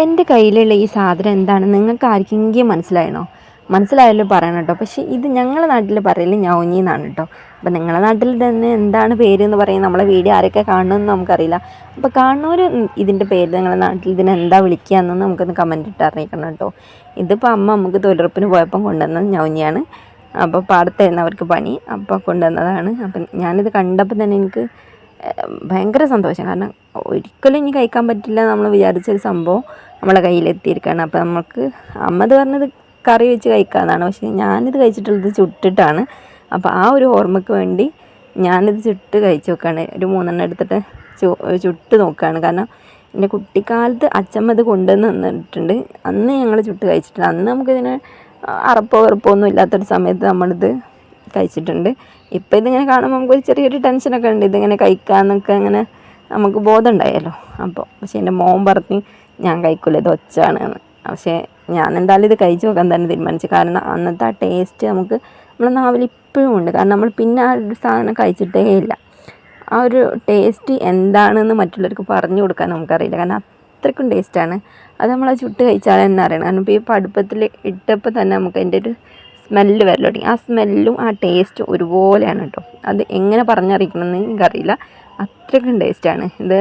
എന്റെ കയ്യിലുള്ള ഈ സാധനം എന്താണ്? നിങ്ങൾക്ക് ആർക്കെങ്കിലും മനസ്സിലായണോ? മനസ്സിലായല്ലോ പറയണം കേട്ടോ. പക്ഷേ ഇത് ഞങ്ങളുടെ നാട്ടിൽ പറയൽ ഞൗഞ്ഞി എന്നാണ് കേട്ടോ. അപ്പോൾ നിങ്ങളുടെ നാട്ടിൽ തന്നെ എന്താണ് പേര് എന്ന് പറയും? നമ്മളെ വീഡിയോ ആരൊക്കെ കാണണമെന്ന് നമുക്കറിയില്ല. അപ്പോൾ കാണുന്നവർ ഇതിന്റെ പേര് നിങ്ങളുടെ നാട്ടിൽ ഇതിനെ എന്താ വിളിക്കുക എന്നൊന്ന് നമുക്കൊന്ന് കമന്റ് ഇട്ട് അറിയിക്കണം കേട്ടോ. ഇതിപ്പോൾ അമ്മ നമുക്ക് തൊഴിലുറപ്പിന് പോയപ്പം കൊണ്ടുവന്നത് ഞൗഞ്ഞിയാണ് അപ്പോൾ പാടത്തായിരുന്നു അവർക്ക് പണി. അപ്പോൾ കൊണ്ടുവന്നതാണ്. അപ്പം ഞാനിത് കണ്ടപ്പോൾ തന്നെ എനിക്ക് ഭയങ്കര സന്തോഷം. കാരണം ഒരിക്കലും ഇനി കഴിക്കാൻ പറ്റില്ല നമ്മൾ വിചാരിച്ചൊരു സംഭവം നമ്മളെ കയ്യിലെത്തിയിരിക്കുകയാണ്. അപ്പോൾ നമുക്ക് അമ്മ ഇത് പറഞ്ഞത് കറി വെച്ച് കഴിക്കാമെന്നാണ്. പക്ഷേ ഞാനിത് കഴിച്ചിട്ടുള്ളത് ചുട്ടിട്ടാണ്. അപ്പോൾ ആ ഒരു ഓർമ്മയ്ക്ക് വേണ്ടി ഞാനിത് ചുട്ട് കഴിച്ച് നോക്കുകയാണ്. ഒരു മൂന്നെണ്ണം എടുത്തിട്ട് ചുട്ട് നോക്കുകയാണ്. കാരണം എന്റെ കുട്ടിക്കാലത്ത് അച്ചമ്മ ഇത് കൊണ്ടുവന്ന് തന്നിട്ടുണ്ട്. അന്ന് ഞങ്ങൾ ചുട്ട് കഴിച്ചിട്ടുണ്ട് അന്ന് നമുക്കിതിന് അറപ്പോ വെറുപ്പോ ഒന്നും ഇല്ലാത്തൊരു സമയത്ത് നമ്മളിത് കഴിച്ചിട്ടുണ്ട്. ഇപ്പം ഇതിങ്ങനെ കാണുമ്പോൾ നമുക്കൊരു ചെറിയൊരു ടെൻഷനൊക്കെ ഉണ്ട്. ഇതിങ്ങനെ കഴിക്കാമെന്നൊക്കെ അങ്ങനെ നമുക്ക് ബോധമുണ്ടായല്ലോ. അപ്പോൾ പക്ഷേ എന്റെ മോൻ പറഞ്ഞ് ഞാൻ കഴിക്കില്ല ഇത് ഒച്ചാണ് എന്ന്. പക്ഷേ ഞാൻ എന്തായാലും ഇത് കഴിച്ച് നോക്കാൻ തന്നെ തീരുമാനിച്ചു. കാരണം അന്നത്തെ ആ ടേസ്റ്റ് നമുക്ക് നമ്മുടെ നാവിൽ ഇപ്പോഴും ഉണ്ട്. കാരണം നമ്മൾ പിന്നെ ആ ഒരു സാധനം കഴിച്ചിട്ടേ ഇല്ല. ആ ഒരു ടേസ്റ്റ് എന്താണെന്ന് മറ്റുള്ളവർക്ക് പറഞ്ഞു കൊടുക്കാൻ നമുക്കറിയില്ല. കാരണം അത്രയ്ക്കും ടേസ്റ്റാണ്. അത് നമ്മൾ ആ ചുട്ട് കഴിച്ചാൽ തന്നെ അറിയണം. കാരണം ഇപ്പോൾ ഈ പടുപ്പത്തിൽ ഇട്ടപ്പോൾ തന്നെ നമുക്ക് അതിന്റെ ഒരു സ്മെല്ല് വരൽ ആ സ്മെല്ലും ആ ടേസ്റ്റും ഒരുപോലെയാണ് കേട്ടോ. അത് എങ്ങനെ പറഞ്ഞറിയിക്കണമെന്ന് എനിക്കറിയില്ല. അത്രയ്ക്കും ടേസ്റ്റാണ്. ഇത്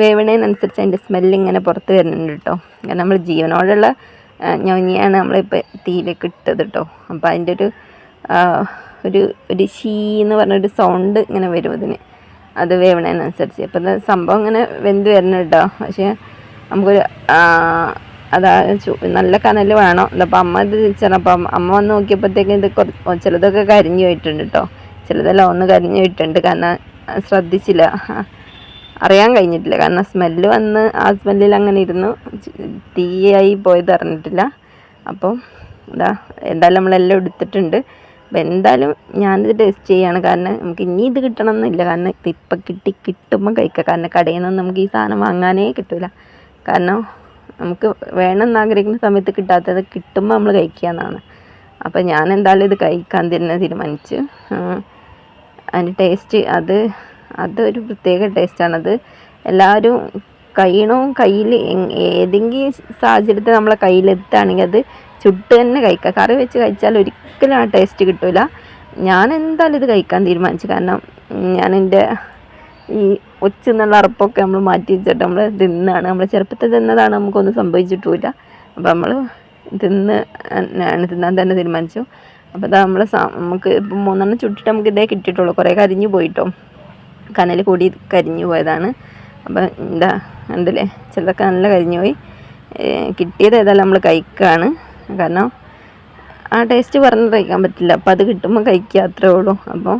വേവണതിനനുസരിച്ച് അതിന്റെ സ്മെല്ല് ഇങ്ങനെ പുറത്ത് വരുന്നുണ്ട് കേട്ടോ. കാരണം നമ്മൾ ജീവനോടുള്ള ഞൊഞ്ഞിയാണ് നമ്മളിപ്പോൾ തീയിലേക്ക് ഇട്ടത് കേട്ടോ. അപ്പോൾ അതിന്റെ ഒരു ഒരു ഒരു ഷീ എന്ന് പറഞ്ഞൊരു സൗണ്ട് ഇങ്ങനെ വരും അതിന്. അത് വേവണതിനനുസരിച്ച് അപ്പം സംഭവം ഇങ്ങനെ വെന്ത് വരുന്നുണ്ട് കേട്ടോ. പക്ഷേ നമുക്കൊരു അതാ നല്ല കനൽ വേണം. അപ്പം അമ്മ ഇത് ചിലപ്പം അമ്മ വന്ന് നോക്കിയപ്പോഴത്തേക്കും ഇത് കുറച്ച് ചിലതൊക്കെ കരിഞ്ഞു പോയിട്ടുണ്ട് കേട്ടോ. ചിലതെല്ലാം ഒന്ന് കരിഞ്ഞു പോയിട്ടുണ്ട്. കാരണം ശ്രദ്ധിച്ചില്ല. അറിയാൻ കഴിഞ്ഞിട്ടില്ല. കാരണം സ്മെല്ല് വന്ന് ആ സ്മെല്ലിൽ അങ്ങനെ ഇരുന്നു. തീയായി പോയത് അറിഞ്ഞിട്ടില്ല. അപ്പം എന്താ എന്തായാലും നമ്മളെല്ലാം എടുത്തിട്ടുണ്ട്. അപ്പം എന്തായാലും ഞാനിത് ടേസ്റ്റ് ചെയ്യാണ്. കാരണം നമുക്ക് ഇനി ഇത് കിട്ടണം എന്നില്ല കാരണം ഇത് ഇപ്പം കിട്ടി കിട്ടുമ്പോൾ കഴിക്കാം. കാരണം കടയിൽ നിന്ന് നമുക്ക് ഈ സാധനം വാങ്ങാനേ കിട്ടില്ല കാരണം നമുക്ക് വേണമെന്ന് ആഗ്രഹിക്കുന്ന സമയത്ത് കിട്ടാത്തത് കിട്ടുമ്പോൾ നമ്മൾ കഴിക്കുക എന്നാണ്. അപ്പം ഞാൻ എന്തായാലും ഇത് കഴിക്കാൻ തന്നെ തീരുമാനിച്ചു. അതിന്റെ ടേസ്റ്റ് അത് അതൊരു പ്രത്യേക ടേസ്റ്റാണത്. എല്ലാവരും കഴിയണോ? കയ്യിൽ ഏതെങ്കിലും സാഹചര്യത്തിൽ നമ്മളെ കയ്യിലെത്തുകയാണെങ്കിൽ അത് ചുട്ട് തന്നെ കഴിക്കുക. കറി വെച്ച് കഴിച്ചാൽ ഒരിക്കലും ആ ടേസ്റ്റ് കിട്ടില്ല ഞാൻ എന്തായാലും ഇത് കഴിക്കാൻ തീരുമാനിച്ചു. കാരണം ഞാൻ എന്റെ ഈ ഒച്ച എന്നുള്ള അറപ്പൊക്കെ നമ്മൾ മാറ്റി വെച്ചിട്ട് നമ്മൾ തിന്നാണ്. നമ്മൾ ചെറുപ്പത്തിൽ തിന്നതാണ് നമുക്കൊന്നും സംഭവിച്ചിട്ടുമില്ല. അപ്പോൾ നമ്മൾ തിന്ന് തിന്നാൻ തന്നെ തീരുമാനിച്ചു. അപ്പോൾ ഇതാ നമ്മൾ നമുക്ക് മൂന്നെണ്ണം ചുട്ടിട്ട് നമുക്ക് ഇതേ കിട്ടിയിട്ടുള്ളൂ. കുറേ കരിഞ്ഞു പോയിട്ടോ. കനൽ കൂടി കരിഞ്ഞു പോയതാണ്. അപ്പം എന്താ ഉണ്ടല്ലേ ചിലതൊക്കെ നല്ല കരിഞ്ഞു പോയി. കിട്ടിയത് ഏതായാലും നമ്മൾ കഴിക്കുകയാണ് കാരണം ആ ടേസ്റ്റ് പറഞ്ഞ് കഴിക്കാൻ പറ്റില്ല. അപ്പോൾ അത് കിട്ടുമ്പോൾ കഴിക്കുക അത്രേ ഉള്ളൂ. അപ്പോൾ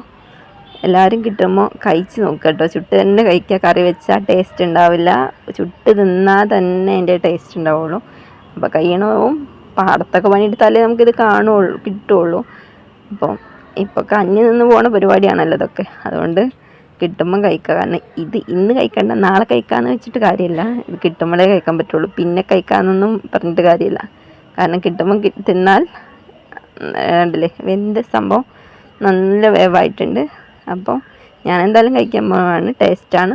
എല്ലാവരും കിട്ടുമ്പോൾ കഴിച്ച് നോക്കുക കേട്ടോ ചുട്ട് തന്നെ കഴിക്കുക കറി വെച്ചാൽ ടേസ്റ്റ് ഉണ്ടാവില്ല. ചുട്ട് തിന്നാൽ തന്നെ അതിന്റെ ടേസ്റ്റ് ഉണ്ടാവുള്ളൂ. അപ്പോൾ കഴിയണവും പാടത്തൊക്കെ പണിയെടുത്താലേ നമുക്കിത് കാണുള്ളൂ കിട്ടുള്ളൂ. അപ്പം ഇപ്പോൾ കഞ്ഞി നിന്ന് പോണ പരിപാടിയാണല്ലോ ഇതൊക്കെ. അതുകൊണ്ട് കിട്ടുമ്പം കഴിക്കുക കാരണം ഇത് ഇന്ന് കഴിക്കണ്ട നാളെ കഴിക്കാമെന്ന് വെച്ചിട്ട് കാര്യമില്ല. ഇത് കിട്ടുമ്പോഴേ കഴിക്കാൻ പറ്റുള്ളൂ. പിന്നെ കഴിക്കാമെന്നൊന്നും പറഞ്ഞിട്ട് കാര്യമില്ല. കാരണം കിട്ടുമ്പം തിന്നാൽ ഉണ്ടല്ലേ വെന്ത സംഭവം നല്ല വേവായിട്ടുണ്ട്. അപ്പോൾ ഞാൻ എന്തായാലും കഴിക്കാൻ പോവാണ്. ടേസ്റ്റാണ്.